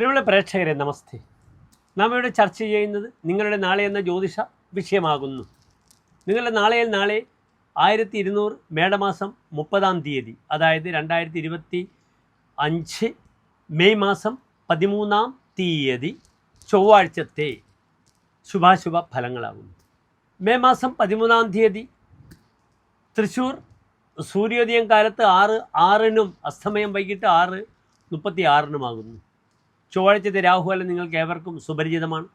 പ്രിയമുള്ള പ്രേക്ഷകരെ നമസ്തേ. നാം ഇവിടെ ചർച്ച ചെയ്യുന്നത് നിങ്ങളുടെ നാളെ എന്ന ജ്യോതിഷ വിഷയമാകുന്നു. നിങ്ങളുടെ നാളെയിൽ നാളെ ആയിരത്തി ഇരുന്നൂറ് മേടമാസം മുപ്പതാം തീയതി അതായത് രണ്ടായിരത്തി ഇരുപത്തി അഞ്ച് മെയ് മാസം പതിമൂന്നാം തീയതി ചൊവ്വാഴ്ചത്തെ ശുഭാശുഭ ഫലങ്ങളാകുന്നു. മെയ് മാസം പതിമൂന്നാം തീയതി തൃശ്ശൂർ സൂര്യോദയം കാലത്ത് ആറ് ആറിനും അസ്തമയം വൈകിട്ട് ആറ് മുപ്പത്തി ആറിനുമാകുന്നു ചൊവ്വാഴ്ചത്തെ രാഹുകാലം നിങ്ങൾക്ക് ഏവർക്കും സുപരിചിതമാണ്.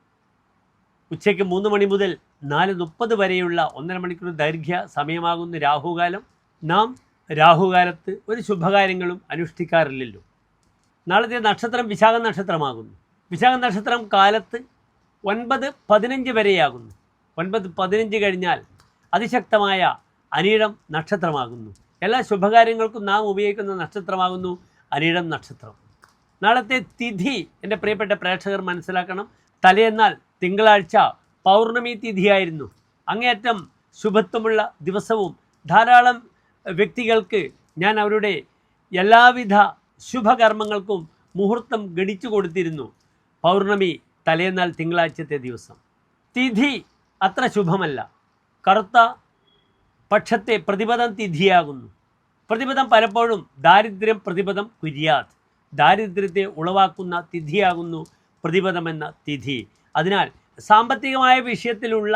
ഉച്ചയ്ക്ക് മൂന്ന് മണി മുതൽ നാല് മുപ്പത് വരെയുള്ള ഒന്നര മണിക്കൂർ ദൈർഘ്യ സമയമാകുന്ന രാഹുകാലം നാം രാഹുകാലത്ത് ഒരു ശുഭകാര്യങ്ങളും അനുഷ്ഠിക്കാറില്ലല്ലോ. നാളത്തെ നക്ഷത്രം വിശാഖ നക്ഷത്രമാകുന്നു. വിശാഖ നക്ഷത്രം കാലത്ത് ഒൻപത് പതിനഞ്ച് വരെയാകുന്നു. ഒൻപത് പതിനഞ്ച് കഴിഞ്ഞാൽ അതിശക്തമായ അനീഴം നക്ഷത്രമാകുന്നു. എല്ലാ ശുഭകാര്യങ്ങൾക്കും നാം ഉപയോഗിക്കുന്ന നക്ഷത്രമാകുന്നു അനീഴം നക്ഷത്രം. നാളത്തെ തിഥി എന്റെ പ്രിയപ്പെട്ട പ്രേക്ഷകർ മനസ്സിലാക്കണം. തലേന്നാൽ തിങ്കളാഴ്ച പൗർണമി തിഥിയായിരുന്നു. അങ്ങേയറ്റം ശുഭത്വമുള്ള ദിവസവും ധാരാളം വ്യക്തികൾക്ക് ഞാൻ അവരുടെ എല്ലാവിധ ശുഭകർമ്മങ്ങൾക്കും മുഹൂർത്തം ഗണിച്ചു കൊടുത്തിരുന്നു. പൗർണമി തലേന്നാൾ തിങ്കളാഴ്ചത്തെ ദിവസം. തിഥി അത്ര ശുഭമല്ല. കറുത്ത പക്ഷത്തെ പ്രതിപദം തിഥിയാകുന്നു. പ്രതിപദം പലപ്പോഴും ദാരിദ്ര്യം പ്രതിപദം കുര്യാത്. ദാരിദ്ര്യത്തെ ഉളവാക്കുന്ന തിഥിയാകുന്നു പ്രതിപദമെന്ന തിഥി. അതിനാൽ സാമ്പത്തികമായ വിഷയത്തിലുള്ള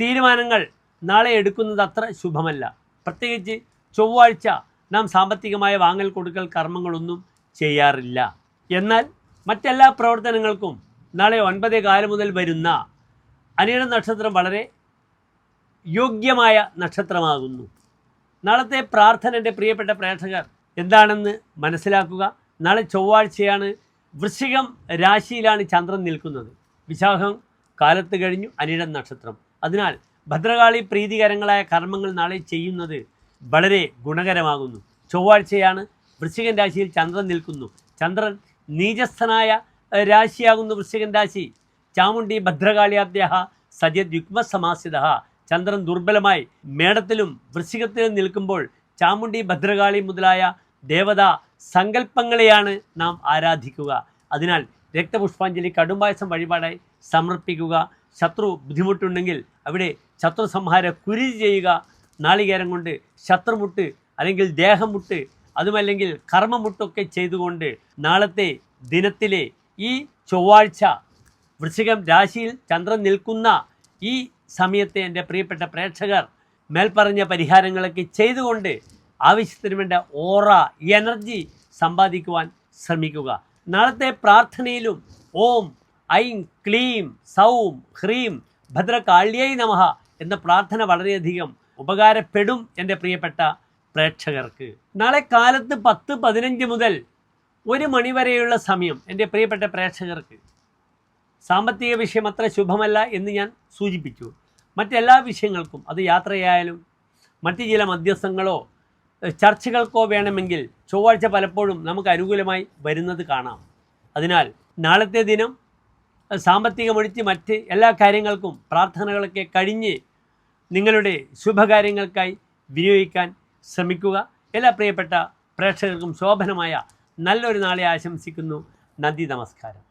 തീരുമാനങ്ങൾ നാളെ എടുക്കുന്നത് അത്ര ശുഭമല്ല. പ്രത്യേകിച്ച് ചൊവ്വാഴ്ച നാം സാമ്പത്തികമായ വാങ്ങൽ കൊടുക്കൽ കർമ്മങ്ങളൊന്നും ചെയ്യാറില്ല. എന്നാൽ മറ്റെല്ലാ പ്രവർത്തനങ്ങൾക്കും നാളെ ഒൻപതേ കാലം മുതൽ വരുന്ന അനിയുടെ നക്ഷത്രം വളരെ യോഗ്യമായ നക്ഷത്രമാകുന്നു. നാളത്തെ പ്രാർത്ഥന എന്റെ പ്രിയപ്പെട്ട പ്രേക്ഷകർ എന്താണെന്ന് മനസ്സിലാക്കുക. നാളെ ചൊവ്വാഴ്ചയാണ് വൃശ്ചികം രാശിയിലാണ് ചന്ദ്രൻ നിൽക്കുന്നത്. വിശാഖം കാലത്ത് കഴിഞ്ഞു അനിഴം നക്ഷത്രം. അതിനാൽ ഭദ്രകാളി പ്രീതികരങ്ങളായ കർമ്മങ്ങൾ നാളെ ചെയ്യുന്നത് വളരെ ഗുണകരമാകുന്നു. ചൊവ്വാഴ്ചയാണ് വൃശ്ചികൻ രാശിയിൽ ചന്ദ്രൻ നിൽക്കുന്നു. ചന്ദ്രൻ നീചസ്ഥനായ രാശിയാകുന്നു വൃശ്ചികൻ രാശി. ചാമുണ്ടി ഭദ്രകാളിയാദ്യഹ സജത് യുഗ്മസമാസിത ചന്ദ്രൻ ദുർബലമായി മേടത്തിലും വൃശ്ചികത്തിലും നിൽക്കുമ്പോൾ ചാമുണ്ടി ഭദ്രകാളി മുതലായ ദേവതാ സങ്കല്പങ്ങളെയാണ് നാം ആരാധിക്കുക. അതിനാൽ രക്തപുഷ്പാഞ്ജലി കടുംപായസം വഴിപാടായി സമർപ്പിക്കുക. ശത്രു ബുദ്ധിമുട്ടുണ്ടെങ്കിൽ അവിടെ ശത്രു സംഹാര കുരി ചെയ്യുക. നാളികേരം കൊണ്ട് ശത്രുമുട്ട് അല്ലെങ്കിൽ ദേഹമുട്ട് അതുമല്ലെങ്കിൽ കർമ്മമുട്ടൊക്കെ ചെയ്തുകൊണ്ട് നാളത്തെ ദിനത്തിലെ ഈ ചൊവ്വാഴ്ച വൃശ്ചികം രാശിയിൽ ചന്ദ്രൻ നിൽക്കുന്ന ഈ സമയത്തെ എന്റെ പ്രിയപ്പെട്ട പ്രേക്ഷകർ മേൽപ്പറഞ്ഞ പരിഹാരങ്ങളൊക്കെ ചെയ്തുകൊണ്ട് ആവശ്യത്തിന് വേണ്ട ഓറ എനർജി സമ്പാദിക്കുവാൻ ശ്രമിക്കുക. നാളത്തെ പ്രാർത്ഥനയിലും ഓം ഐം ക്ലീം സൗം ഹ്രീം ഭദ്രകാളിയൈ നമഹ എന്ന പ്രാർത്ഥന വളരെയധികം ഉപകാരപ്പെടും എന്റെ പ്രിയപ്പെട്ട പ്രേക്ഷകർക്ക്. നാളെ കാലത്ത് പത്ത് പതിനഞ്ച് മുതൽ ഒരു മണിവരെയുള്ള സമയം എന്റെ പ്രിയപ്പെട്ട പ്രേക്ഷകർക്ക്. സാമ്പത്തിക വിഷയം അത്ര ശുഭമല്ല എന്ന് ഞാൻ സൂചിപ്പിച്ചു. മറ്റെല്ലാ വിഷയങ്ങൾക്കും അത് യാത്രയായാലും മറ്റ് ചില മധ്യസ്ഥങ്ങളോ ചർച്ചകൾക്കോ വേണമെങ്കിൽ ചൊവ്വാഴ്ച പലപ്പോഴും നമുക്ക് അനുകൂലമായി വരുന്നത് കാണാം. അതിനാൽ നാളത്തെ ദിനം സാമ്പത്തികമൊഴിച്ച് മറ്റ് എല്ലാ കാര്യങ്ങൾക്കും പ്രാർത്ഥനകളൊക്കെ കഴിഞ്ഞ് നിങ്ങളുടെ ശുഭകാര്യങ്ങൾക്കായി വിനിയോഗിക്കാൻ ശ്രമിക്കുക. എല്ലാ പ്രിയപ്പെട്ട പ്രേക്ഷകർക്കും ശോഭനമായ നല്ലൊരു നാളെ ആശംസിക്കുന്നു. നന്ദി നമസ്കാരം.